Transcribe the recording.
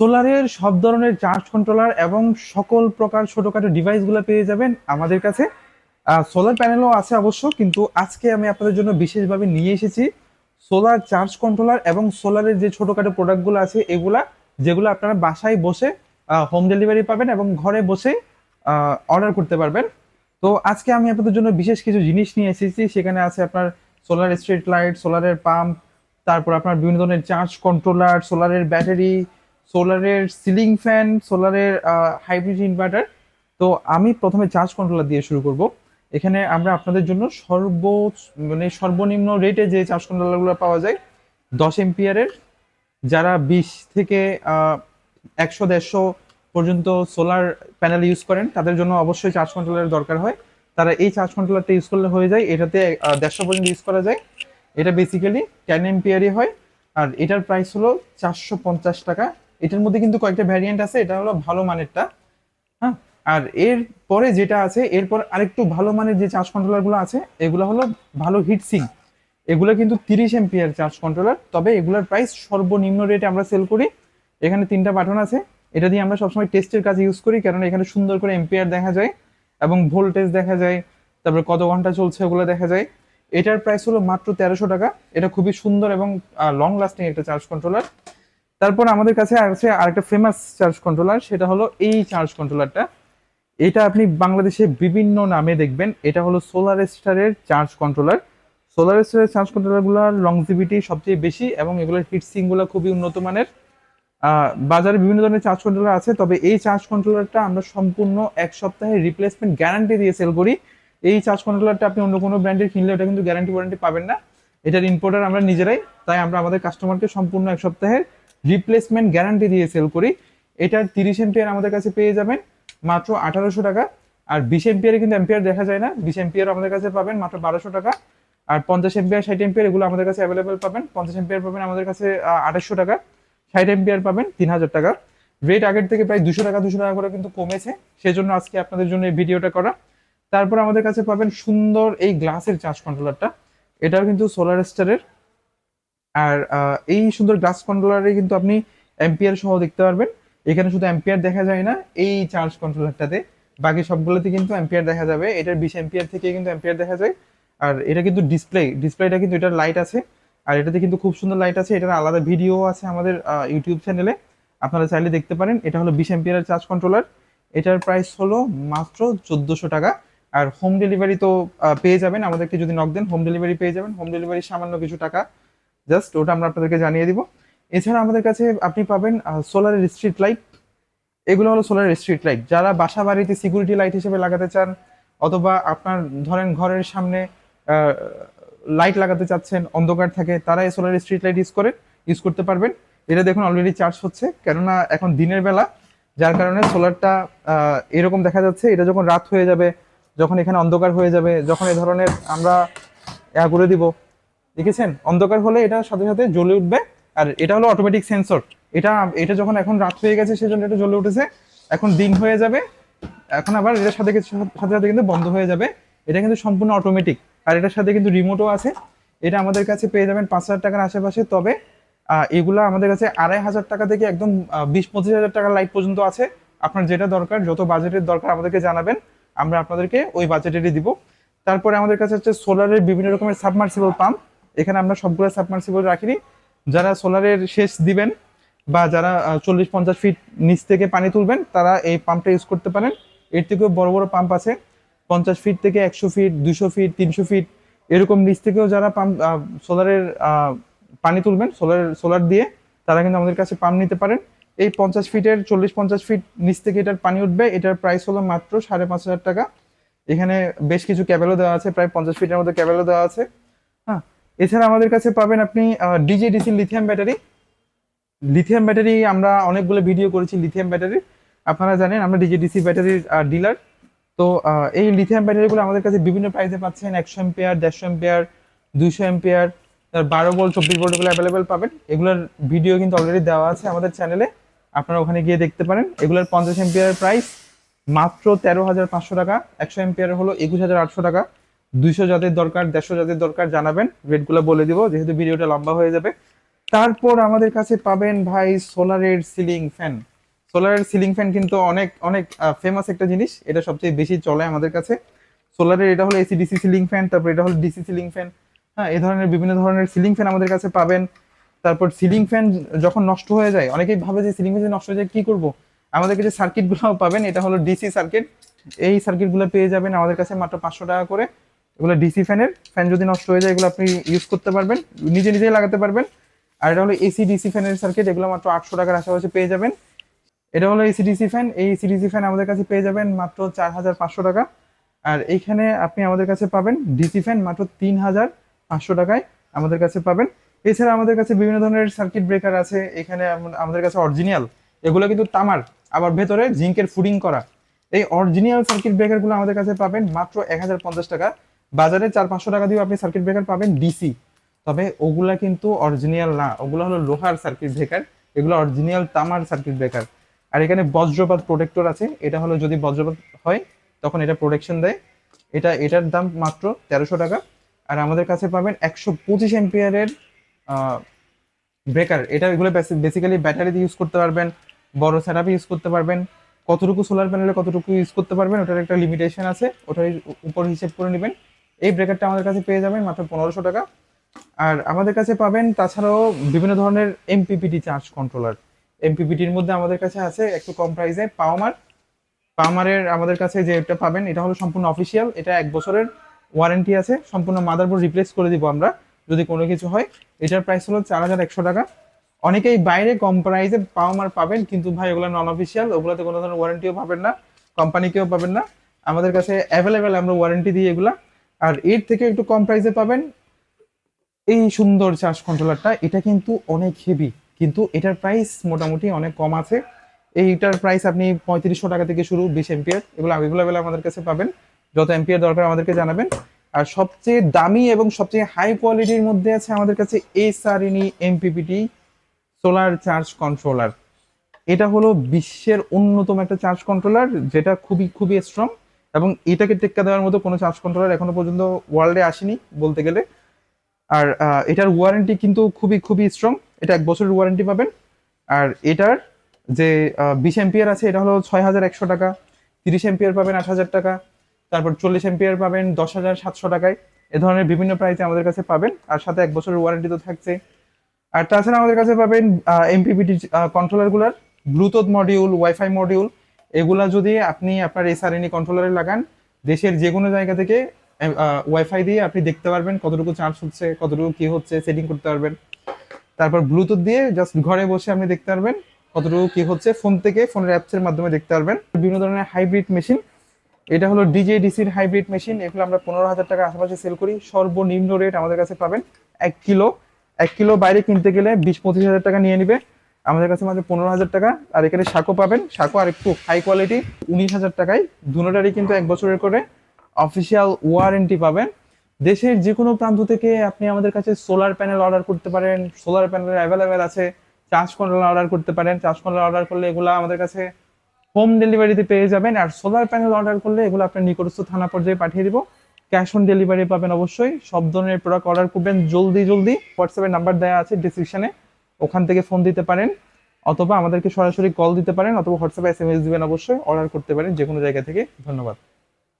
সোলারের সব ধরনের charge controller এবং সকল প্রকার ছোটখাটো ডিভাইসগুলো পেয়ে যাবেন আমাদের কাছে। সোলার প্যানেলও আছে অবশ্য, কিন্তু আজকে আমি আপনাদের জন্য বিশেষভাবে নিয়ে এসেছি সোলার চার্জ কন্ট্রোলার এবং সোলারের যে ছোটখাটো প্রোডাক্টগুলো আছে, এগুলা যেগুলো আপনারা বাসায় বসে হোম ডেলিভারি পাবেন এবং ঘরে বসে অর্ডার করতে পারবেন। তো আজকে আমি আপনাদের জন্য বিশেষ কিছু জিনিস নিয়ে এসেছি, সেখানে আছে আপনার সোলার স্ট্রিট লাইট সোলারের পাম্প তারপর আপনার বিভিন্ন ধরনের চার্জ কন্ট্রোলার সোলারের ব্যাটারি সোলারের সিলিং ফ্যান, সোলারের হাইব্রিড ইনভার্টার। তো আমি প্রথমে চার্জ কন্ট্রোলার দিয়ে শুরু করব। এখানে আমরা আপনাদের জন্য সর্ব মানে সর্বনিম্ন রেটে যে চার্জ কন্ট্রোলারগুলো পাওয়া যায়, দশ এম্পিয়ারের যারা বিশ থেকে একশো, দেড়শো পর্যন্ত সোলার প্যানেল ইউজ করেন, তাদের জন্য অবশ্যই চার্জ কন্ট্রোলারের দরকার হয়। তারা এই চার্জ কন্ট্রোলারটা ইউজ করলে হয়ে যায়, এটাতে দেড়শো পর্যন্ত ইউজ করা যায়। এটা বেসিক্যালি টেন এম্পিয়ারই হয়, আর এটার প্রাইস হলো চারশো পঞ্চাশ টাকা। এটার মধ্যে কিন্তু কয়েকটা ভ্যারিয়েন্ট আছে, এটা হলো ভালো মানেরটা হ্যাঁ? আর এর পরে যেটা আছে এরপর আরেকটু ভালো মানের যে চার্জ কন্ট্রোলারগুলো আছে, এগুলো হলো ভালো হিট সিং এগুলো কিন্তু তিরিশ এম্পিয়ার চার্জ কন্ট্রোলার তবে এগুলোর প্রাইস সর্বনিম্ন রেটে আমরা সেল করি। এখানে তিনটা বাটন আছে, এটা দিয়ে আমরা সবসময় টেস্টের কাজে ইউজ করি কারণ এখানে সুন্দর করে এম্পিয়ার দেখা যায় এবং ভোল্টেজ দেখা যায়, তারপরে কত ঘণ্টা চলছে ওগুলো দেখা যায়। এটার প্রাইস হলো মাত্র তেরোশো টাকা, এটা খুবই সুন্দর এবং লং লাস্টিং একটা চার্জ কন্ট্রোলার তারপর আমাদের কাছে আছে আরেকটা ফেমাস চার্জ কন্ট্রোলার সেটা হলো এই চার্জ কন্ট্রোলারটা এটা আপনি বাংলাদেশে বিভিন্ন নামে দেখবেন। এটা হলো সোলার স্টারের চার্জ কন্ট্রোলার সোলার স্টারের চার্জ কন্ট্রোলারগুলোর লংজিভিটি সবচেয়ে বেশি এবং এগুলোর হিট সিংগুলো খুবই উন্নত মানের। বাজারে বিভিন্ন ধরনের চার্জ কন্ট্রোলার আছে, তবে এই চার্জ কন্ট্রোলারটা আমরা সম্পূর্ণ এক সপ্তাহের রিপ্লেসমেন্ট গ্যারান্টি দিয়ে সেল করি। এই চার্জ কন্ট্রোলারটা আপনি অন্য কোনো ব্র্যান্ডের কিনলে ওটা কিন্তু গ্যারান্টি ওয়ারেন্টি পাবেন না। এটার ইম্পোর্টার আমরা নিজেরাই, তাই আমরা আমাদের কাস্টমারকে সম্পূর্ণ এক সপ্তাহের রিপ্লেসমেন্ট গ্যারান্টি দিয়ে সেল করি, এটার তিরিশ এম্পিয়ার আমাদের কাছে পেয়ে যাবেন মাত্র আঠারোশো টাকা। আর বিশ এম্পিয়ারে কিন্তু এম্পিয়ার দেখা যায় না, বিশ এম্পিয়ার আমাদের কাছে পাবেন মাত্র বারোশো টাকা। আর পঞ্চাশ এম্পিয়ার ষাট এম্পিয়ার এগুলো আমাদের কাছে অ্যাভেলেবেল পাবেন, পঞ্চাশ এম্পিয়ার পাবেন আমাদের কাছে আঠাশশো টাকা। ষাট এম্পিয়ার পাবেন তিন হাজার টাকা। রেট আগের থেকে প্রায় দুশো টাকা দুশো টাকা করে কিন্তু কমেছে, সেজন্য আজকে আপনাদের জন্য এই ভিডিওটা করা। তারপর আমাদের কাছে পাবেন সুন্দর এই গ্লাসের চার্জ কন্ট্রোলারটা এটাও কিন্তু সোলার স্টারের আর এই সুন্দর গ্লাস কন্ট্রোলারে কিন্তু আপনি এম্পিয়ার সহ দেখতে পারবেন। এখানে শুধু এম্পিয়ার দেখা যায় না, এই চার্জ কন্ট্রোলারটাতে বাকি সবগুলোতে কিন্তু এম্পিয়ার দেখা যাবে। এটার বিশ এম্পিয়ার থেকে কিন্তু এম্পিয়ার দেখা যায়। আর এটা কিন্তু ডিসপ্লে ডিসপ্লেটা কিন্তু এটার লাইট আছে। আর এটাতে কিন্তু খুব সুন্দর লাইট আছে। এটার আলাদা ভিডিও আছে আমাদের ইউটিউব চ্যানেলে আপনারা চাইলে দেখতে পারেন। এটা হলো বিশ এম্পিয়ারের চার্জ কন্ট্রোলার এটার প্রাইস হলো মাত্র চোদ্দোশো টাকা। আর হোম ডেলিভারি তো পেয়ে যাবেন। আমাদেরকে যদি নক দেন হোম ডেলিভারি পেয়ে যাবেন। হোম ডেলিভারি সামান্য কিছু টাকা। জাস্ট ওটা আমরা আপনাদেরকে জানিয়ে দিব। এছাড়া আমাদের কাছে আপনি পাবেন সোলারের স্ট্রিট লাইট এগুলো হলো সোলারের স্ট্রিট লাইট যারা বাসা বাড়িতে সিকিউরিটি লাইট হিসেবে লাগাতে চান, অথবা আপনার ধরেন ঘরের সামনে লাইট লাগাতে চাচ্ছেন, অন্ধকার থাকে, তারা এই সোলার স্ট্রিট লাইট ইউজ করে ইউজ করতে পারবেন। এটা দেখুন অলরেডি চার্জ হচ্ছে, কেননা এখন দিনের বেলা, যার কারণে সোলারটা এরকম দেখা যাচ্ছে, এটা যখন রাত হয়ে যাবে, যখন এখানে অন্ধকার হয়ে যাবে, যখন এ ধরনের আমরা করে দিব দেখেছেন? অন্ধকার হলে এটা সাথে সাথে জ্বলে উঠবে। আর এটা হলো অটোমেটিক সেন্সর এটা এটা যখন এখন রাত হয়ে গেছে, সেজন্য এটা জ্বলে উঠেছে। এখন দিন হয়ে যাবে। এখন আবার এটার সাথে সাথে সাথে কিন্তু বন্ধ হয়ে যাবে। এটা কিন্তু সম্পূর্ণ অটোমেটিক আর এটার সাথে কিন্তু রিমোটও আছে। এটা আমাদের কাছে পেয়ে যাবেন পাঁচ হাজার টাকার আশেপাশে। তবে এগুলা আমাদের কাছে আড়াই হাজার টাকা থেকে একদম বিশ পঁচিশ হাজার টাকার লাইট পর্যন্ত আছে। আপনার যেটা দরকার, যত বাজেটের দরকার আমাদেরকে জানাবেন। আমরা আপনাদেরকে ওই বাজেটেরই দিব। তারপরে আমাদের কাছে হচ্ছে সোলারের বিভিন্ন রকমের সাবমার্সিবল পাম্প এখানে আমরা সবগুলো সাবমার্সিবল রাখিনি। যারা সোলারের শেষ দিবেন বা যারা চল্লিশ পঞ্চাশ ফিট নিচ থেকে পানি তুলবেন, তারা এই পাম্পটা ইউজ করতে পারেন। এর থেকেও বড় বড় পাম্প আছে। পঞ্চাশ ফিট থেকে একশো ফিট দুশো ফিট তিনশো ফিট এরকম নিচ থেকেও যারা পাম্প সোলারের পানি তুলবেন সোলার সোলার দিয়ে, তারা কিন্তু আমাদের কাছে পাম্প নিতে পারেন। এই পঞ্চাশ ফিটের চল্লিশ পঞ্চাশ ফিট নিচ থেকে এটার পানি উঠবে। এটার প্রাইস হলো মাত্র সাড়ে পাঁচ হাজার টাকা। এখানে বেশ কিছু ক্যাবেলও দেওয়া আছে, প্রায় পঞ্চাশ ফিটের মধ্যে ক্যাবেলও দেওয়া আছে। এছাড়া আমাদের কাছে পাবেন আপনি DJ DC lithium battery lithium battery আমরা অনেকগুলো ভিডিও করেছি লিথিয়াম ব্যাটারি আপনারা জানেন, আমরা ডিজে ডিসি ব্যাটারির ডিলার তো এই লিথিয়াম ব্যাটারিগুলো আমাদের কাছে বিভিন্ন প্রাইসে পাচ্ছেন। একশো এম্পিয়ার দেড়শো এম্পিয়ার দুইশো এম্পিয়ার বারো ভোল্ট চব্বিশ ভোল্ট এগুলো অ্যাভেলেবেল পাবেন। এগুলোর ভিডিও কিন্তু অলরেডি দেওয়া আছে আমাদের চ্যানেলে আপনারা ওখানে গিয়ে দেখতে পারেন। এগুলোর পঞ্চাশ এম্পিয়ারের প্রাইস মাত্র তেরো হাজার পাঁচশো টাকা। একশো এম্পিয়ার হলো একুশ হাজার আটশো টাকা। দুইশো জাতের দরকার, দেড়শো জাতের দরকার জানাবেন। রেটগুলো বলে দিব, যেহেতু ভিডিওটা লম্বা হয়ে যাবে। তারপর আমাদের কাছে পাবেন ভাই সোলারের সিলিং ফ্যান। সোলারের সিলিং ফ্যান কিন্তু অনেক অনেক ফেমাস একটা জিনিস, এটা সবচেয়ে বেশি চলে আমাদের কাছে। সোলারের এটা হলো এসি ডিসি সিলিং ফ্যান, তারপর এটা হলো ডিসি সিলিং ফ্যান। হ্যাঁ এই ধরনের বিভিন্ন ধরনের সিলিং ফ্যান আমাদের কাছে পাবেন। তারপর সিলিং ফ্যান যখন নষ্ট হয়ে যায়, অনেকেই ভাবে যে সিলিং ফ্যান নষ্ট হয়ে যায়, কি করব? আমাদের কাছে সার্কিটগুলো পাবেন, এটা হলো ডিসি সার্কিট এই সার্কিটগুলো পেয়ে যাবেন আমাদের কাছে মাত্র পাঁচশো টাকা করে। এগুলো ডিসি ফ্যানের ফ্যান যদি নষ্ট হয়ে যায়, এগুলো আপনি ইউজ করতে পারবেন, নিজে নিজেই লাগাতে পারবেন। আর এটা হলো এসি ডিসি ফ্যানের সার্কিট এগুলো মাত্র আটশো টাকার আশেপাশে পেয়ে যাবেন। এটা হলো এসি ডিসি ফ্যান এই এসি ডিসি ফ্যান আমাদের কাছে পেয়ে যাবেন মাত্র চার হাজার পাঁচশো টাকা। আর এইখানে আপনি আমাদের কাছে পাবেন ডিসি ফ্যান মাত্র তিন হাজার পাঁচশো টাকায় আমাদের কাছে পাবেন। এছাড়া আমাদের কাছে বিভিন্ন ধরনের সার্কিট ব্রেকার আছে, এখানে আম- আমাদের কাছে অরিজিনাল এগুলো কিন্তু তামার, আবার ভেতরে জিঙ্কের ফুডিং করা। এই অরিজিনাল সার্কিট ব্রেকারগুলো আমাদের কাছে পাবেন মাত্র এক হাজার পঞ্চাশ টাকা। বাজারে চার পাঁচশো টাকা দিয়ে আপনি সার্কিট ব্রেকার পাবেন ডিসি তবে ওগুলা কিন্তু অরিজিনাল না, ওগুলো হলো লোহার সার্কিট ব্রেকার এগুলো অরিজিনাল তামার সার্কিট ব্রেকার আর এখানে বজ্রপাত প্রোটেক্টর আছে, এটা হলো যদি বজ্রপাত হয়, তখন এটা প্রোটেকশন দেয়। এটা, এটার দাম মাত্র তেরোশো টাকা। আর আমাদের কাছে পাবেন একশো পঁচিশ এম্পিয়ারের ব্রেকার এটা এগুলো বেসিক্যালি ব্যাটারিতে ইউজ করতে পারবেন, বড় সেট ইউজ করতে পারবেন। কতটুকু সোলার প্যানেলে কতটুকু ইউজ করতে পারবেন, ওটার একটা লিমিটেশন আছে, ওটার উপর হিসেব করে নেবেন। এই ব্রেকারটা আমাদের কাছে পেয়ে যাবেন মাত্র পনেরোশো টাকা। আর আমাদের কাছে পাবেন তাছাড়াও বিভিন্ন ধরনের এমপিপিটি চার্জ কন্ট্রোলার এমপিপিটির মধ্যে আমাদের কাছে আছে একটু কম প্রাইসে পাওমার পাওমারের আমাদের কাছে যে এটা পাবেন, এটা হলো সম্পূর্ণ অফিসিয়াল এটা এক বছরের ওয়ারেন্টি আছে, সম্পূর্ণ মাদারবোর্ড রিপ্লেস করে দিব আমরা, যদি কোনো কিছু হয়। এটার প্রাইস হলো চার হাজার একশো টাকা। অনেকেই বাইরে কম প্রাইসে পাওমার পাবেন, কিন্তু ভাই, ওগুলো নন অফিসিয়াল ওগুলোতে কোনো ধরনের ওয়ারেন্টিও পাবেন না কোম্পানিকেও পাবেন না। আমাদের কাছে অ্যাভেলেবেল আমরা ওয়ারেন্টি দিই এগুলা। আর এর থেকে একটু কম প্রাইসে পাবেন। এই সুন্দর চার্জ কন্ট্রোলারটা এটা কিন্তু অনেক হেভি কিন্তু এটার প্রাইস মোটামুটি অনেক কম আছে। এইটার প্রাইস আপনি পঁয়ত্রিশশো টাকা থেকে শুরু, বিশ এম্পিয়ার এগুলো অ্যাভেলেবেল আমাদের কাছে পাবেন। যত এম্পিয়ার দরকার আমাদেরকে জানাবেন। আর সবচেয়ে দামি এবং সবচেয়ে হাই কোয়ালিটির মধ্যে আছে আমাদের কাছে SRNE MPPT solar charge controller এটা হলো বিশ্বের অন্যতম একটা চার্জ কন্ট্রোলার যেটা খুবই খুবই স্ট্রং এবং এটাকে টেক্কা দেওয়ার মতো কোনো চার্জ কন্ট্রোলার এখনও পর্যন্ত ওয়ার্ল্ডে আসেনি বলতে গেলে। আর এটার ওয়ারেন্টি কিন্তু খুবই খুবই স্ট্রং এটা এক বছরের ওয়ারেন্টি পাবেন। আর এটার যে বিশ এম্পিয়ার আছে, এটা হলো ছয় হাজার একশো টাকা। তিরিশ এম্পিয়ার পাবেন আট হাজার টাকা। তারপর চল্লিশ এম্পিয়ার পাবেন দশ হাজার সাতশো টাকায়। এ ধরনের বিভিন্ন প্রাইসে আমাদের কাছে পাবেন। আর সাথে এক বছরের ওয়ারেন্টি তো থাকছে। আর তাছাড়া আমাদের কাছে পাবেন এমপিপিটি কন্ট্রোলারগুলোর ব্লুটুথ মডিউল ওয়াইফাই মডিউল এগুলা যদি আপনি আপনার এসআরএনই কন্ট্রোলারে লাগান, দেশের যে কোনো জায়গা থেকে ওয়াইফাই দিয়ে আপনি দেখতে পারবেন কতটুকু চার্জ হচ্ছে, কতটুকু কি হচ্ছে সেটিং করতে পারবেন। তারপর ব্লুটুথ দিয়ে জাস্ট ঘরে বসে আপনি দেখতে পারবেন কতটুকু কি হচ্ছে ফোন থেকে ফোনের অ্যাপসের মাধ্যমে দেখতে পারবেন। বিভিন্ন ধরনের হাইব্রিড মেশিন এটা হলো ডিজে ডিসির হাইব্রিড মেশিন এগুলো আমরা পনেরো হাজার টাকা আশেপাশে সেল করি। সর্বনিম্ন রেট আমাদের কাছে পাবেন এক কিলো। এক কিলো বাইরে কিনতে গেলে বিশ পঁচিশ হাজার টাকা নিয়ে নিবে। আমাদের কাছে মাত্র পনেরো হাজার টাকা, আর এখানে শাকো পাবেন। শাকো আর একটু হাই কোয়ালিটি উনিশ হাজার টাকায়। দুটারই কিন্তু এক বছরের করে অফিসিয়াল ওয়ারেন্টি পাবেন। দেশের যে কোনো প্রান্ত থেকে আপনি আমাদের কাছে সোলার প্যানেল অর্ডার করতে পারেন। সোলার প্যানেল অ্যাভেলেবেল আছে। চার্জ কন্ট্রোলার অর্ডার করতে পারেন। চার্জ কন্ট্রোলার অর্ডার করলে এগুলো আমাদের কাছে হোম ডেলিভারিতে পেয়ে যাবেন। আর সোলার প্যানেল অর্ডার করলে এগুলো আপনার নিকটস্থ থানা পর্যায়ে পাঠিয়ে দিব। ক্যাশ অন ডেলিভারি পাবেন অবশ্যই। সব ধরনের প্রোডাক্ট অর্ডার করবেন। জলদি জলদি। হোয়াটসঅ্যাপের নাম্বার দেওয়া আছে ডিসক্রিপশনে ওখান থেকে ফোন দিতে পারেন, অথবা আমাদেরকে সরাসরি কল দিতে পারেন, অথবা হোয়াটসঅ্যাপে এস এম এস দিবেন অবশ্যই অর্ডার করতে পারেন যে কোনো জায়গা থেকে। ধন্যবাদ।